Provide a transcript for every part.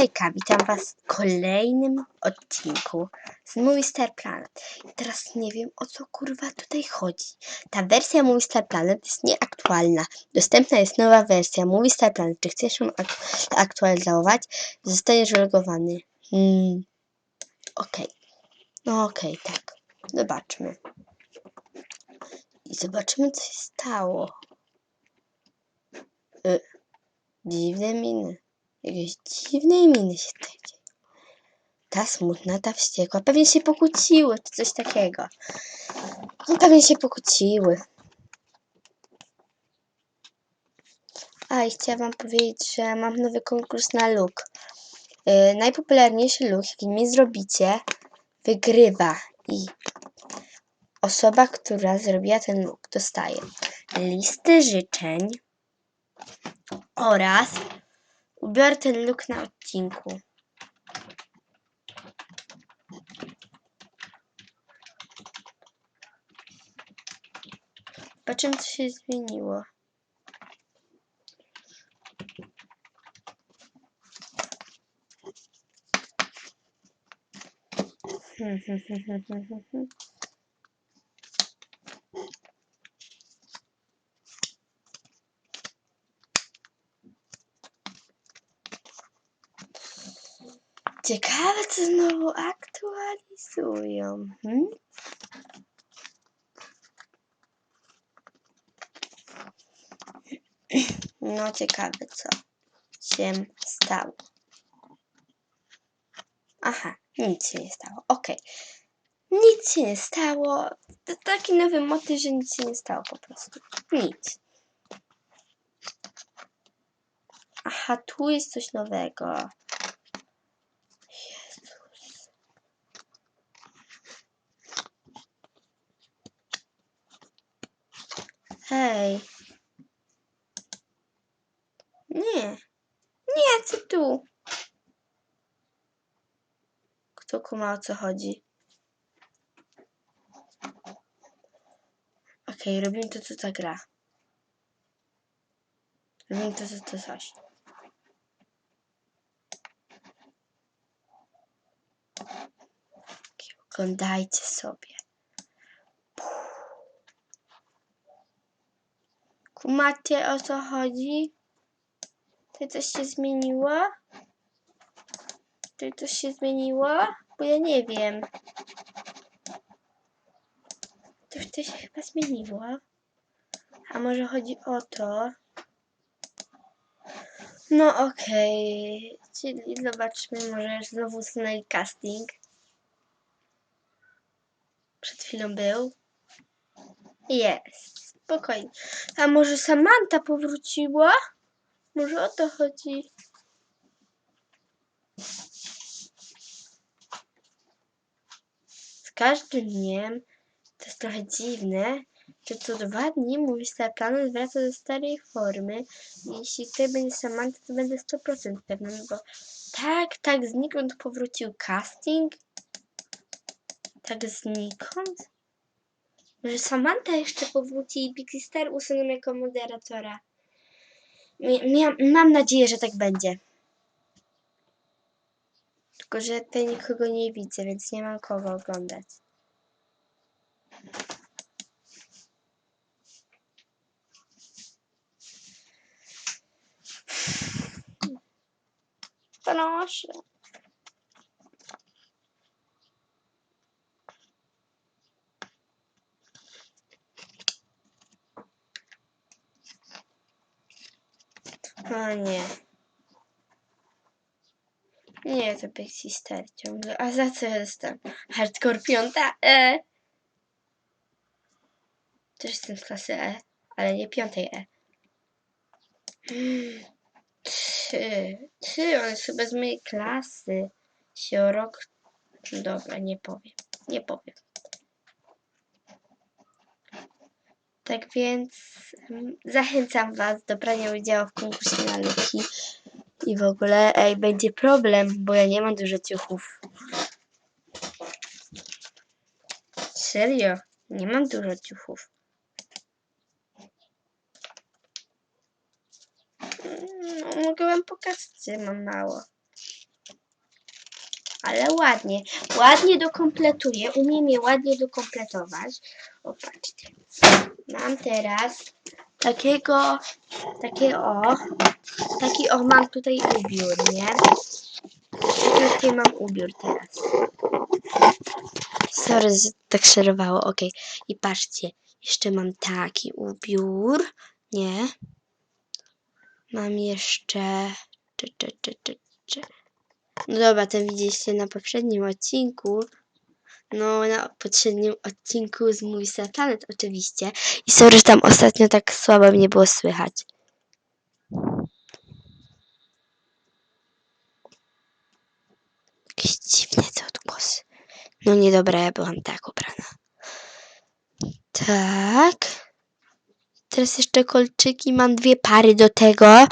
Hejka, witam was w kolejnym odcinku z Movie Star Planet. I teraz nie wiem o co kurwa tutaj chodzi. Ta wersja Movie Star Planet jest nieaktualna. Dostępna jest nowa wersja Movie Star Planet. Czy chcesz ją ak- aktualizować? Zostaniesz wylogowany. Hmm. Okej. No okej, tak. Zobaczmy. I zobaczymy co się stało. Y, dziwne miny. Jakieś dziwne miny się dzieją. Ta smutna, ta wściekła. Pewnie się pokłóciły, czy coś takiego. No pewnie się pokłóciły. A i chciałam wam powiedzieć, że mam nowy konkurs na look. Yy, najpopularniejszy look, jaki mi zrobicie, wygrywa. I osoba, która zrobiła ten look, dostaje listę życzeń oraz ubiorę ten look na odcinku. Zobaczymy, co się zmieniło. Hmm, hmm, hmm, hmm, hmm, hmm, Ciekawe, co znowu aktualizują. Hmm? No, ciekawe, co się stało. Aha, nic się nie stało. Okej. Nic się nie stało. To taki nowy motyw, że nic się nie stało po prostu. Nic. Aha, tu jest coś nowego. Hej. Nie. Nie, co tu? Kto kuma o co chodzi? Okej, robimy to, co ta gra. Robimy to, co to coś. Oglądajcie sobie. Kumacie o co chodzi? Czy coś się zmieniło? Czy coś się zmieniło? Bo ja nie wiem. To się chyba zmieniło. A może chodzi o to? No okej. Czyli zobaczmy, może znowu usunęli casting. Przed chwilą był. Jest. Spokojnie. A może Samantha powróciła? Może o to chodzi? Z każdym dniem to jest trochę dziwne, że co dwa dni mój Planet wraca do starej formy. Jeśli tutaj będzie Samantha, to będę 100% pewna, no bo tak, tak znikąd powrócił casting. Tak znikąd? Może Samantha jeszcze powróci i Pixie Star usuną jako moderatora. Mam nadzieję, że tak będzie. Tylko, że tutaj nikogo nie widzę, więc nie mam kogo oglądać. Proszę. O nie. Nie, to Pixie Star ciągle. A za co jestem? Hardcore piąta E. Też jestem z klasy E, ale nie piątej E. Mm, Trzy. Trzy, on jest chyba z mojej klasy. Się rok... Dobra, nie powiem. Nie powiem. Tak więc mm, zachęcam Was do brania udziału w konkursie na luki. I w ogóle, ej, będzie problem, bo ja nie mam dużo ciuchów. Serio, nie mam dużo ciuchów. No, mogę wam pokazać, że mam mało. ale ładnie. Ładnie dokompletuję. Umiem je ładnie dokompletować. O, patrzcie. Mam teraz takiego, takie o, taki o, mam tutaj ubiór, nie? Taki mam ubiór teraz. Sorry, tak szerowało, okej. I patrzcie, jeszcze mam taki ubiór, nie? Mam jeszcze... Czy, czy, czy, czy, czy. No dobra, to widzieliście na poprzednim odcinku. No, na poprzednim odcinku z Mój Planet oczywiście. I sorry, że tam ostatnio tak słabo mnie było słychać. Jakieś dziwne te odgłosy. No niedobra, ja byłam tak ubrana. Tak. Teraz jeszcze kolczyki. Mam dwie pary do tego.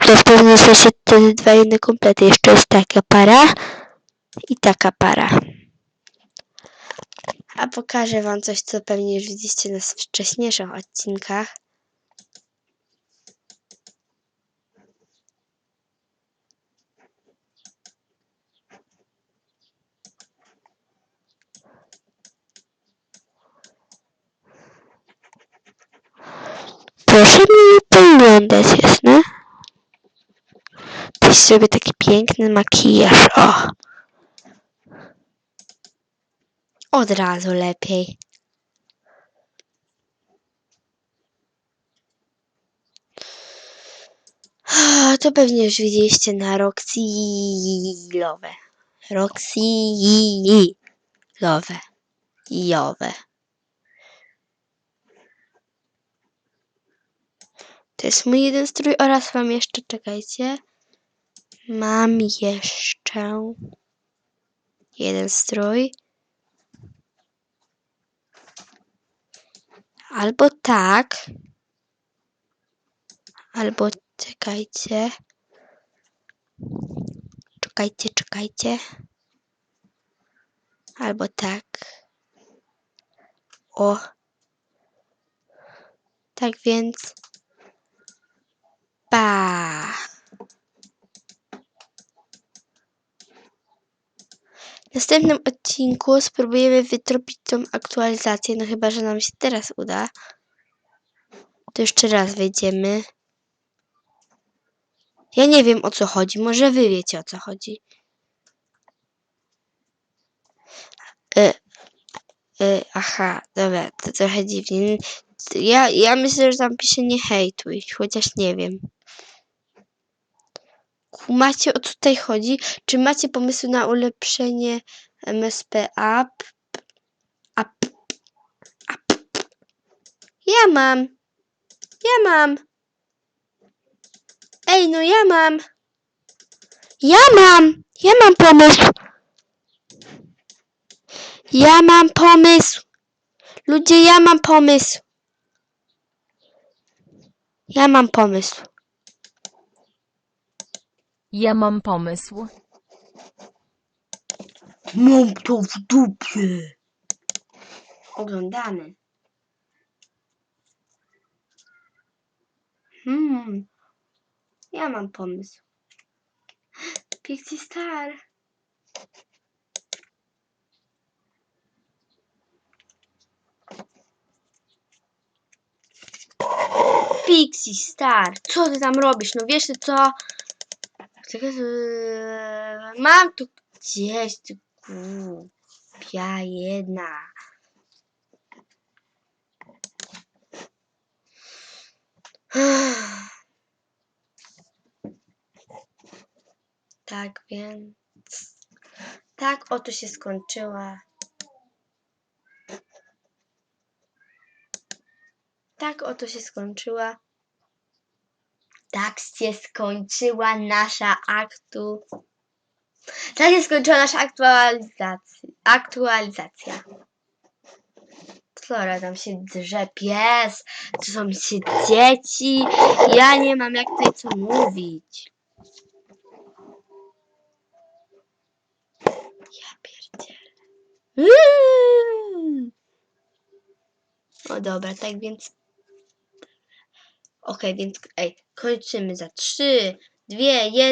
To w pewnym sensie te dwa jedne komplety. Jeszcze jest taka para i taka para. A pokażę wam coś, co pewnie już widzieliście na wcześniejszych odcinkach. Proszę mi poglądać, jasne? Też sobie taki piękny makijaż, o. Od razu lepiej. Ah, To pewnie już widzieliście na Roxy Love. Roxy Love. Jowe. To jest mój jeden strój oraz mam jeszcze, czekajcie. Mam jeszcze jeden strój. Albo tak. Albo czekajcie. Czekajcie, czekajcie. Albo tak. O. Tak więc. Pa. W następnym odcinku spróbujemy wytropić tą aktualizację, no chyba, że nam się teraz uda. To jeszcze raz wejdziemy. Ja nie wiem o co chodzi, może wy wiecie o co chodzi. E, e, aha, dobra, to trochę dziwnie. Ja, ja myślę, że tam pisze nie hejtuj, chociaż nie wiem. Kumacie o co tutaj chodzi? Czy macie pomysły na ulepszenie MSP App? App. App. Ja mam. Ja mam. Ej, no ja mam. Ja mam. Ja mam pomysł. Ja mam pomysł. Ludzie, ja mam pomysł. Ja mam pomysł. Ja mam pomysł. Mam to w dupie. Oglądamy. Hmm. Ja mam pomysł. Pixie Star. Pixie Star, co ty tam robisz? No wiesz ty co? Czekaj, eee, Mam tu gdzieś, ty głupia jedna. Tak więc. Tak oto się skończyła. Tak oto się skończyła. Tak się skończyła nasza aktu. Tak się skończyła nasza aktualizacja. Aktualizacja. Flora tam się drze pies, to są się dzieci. Ja nie mam jak tutaj co mówić. Ja pierdzielę. Mm. No dobra, tak więc. Okej, więc ej, kończymy za trzy, dwie, jeden.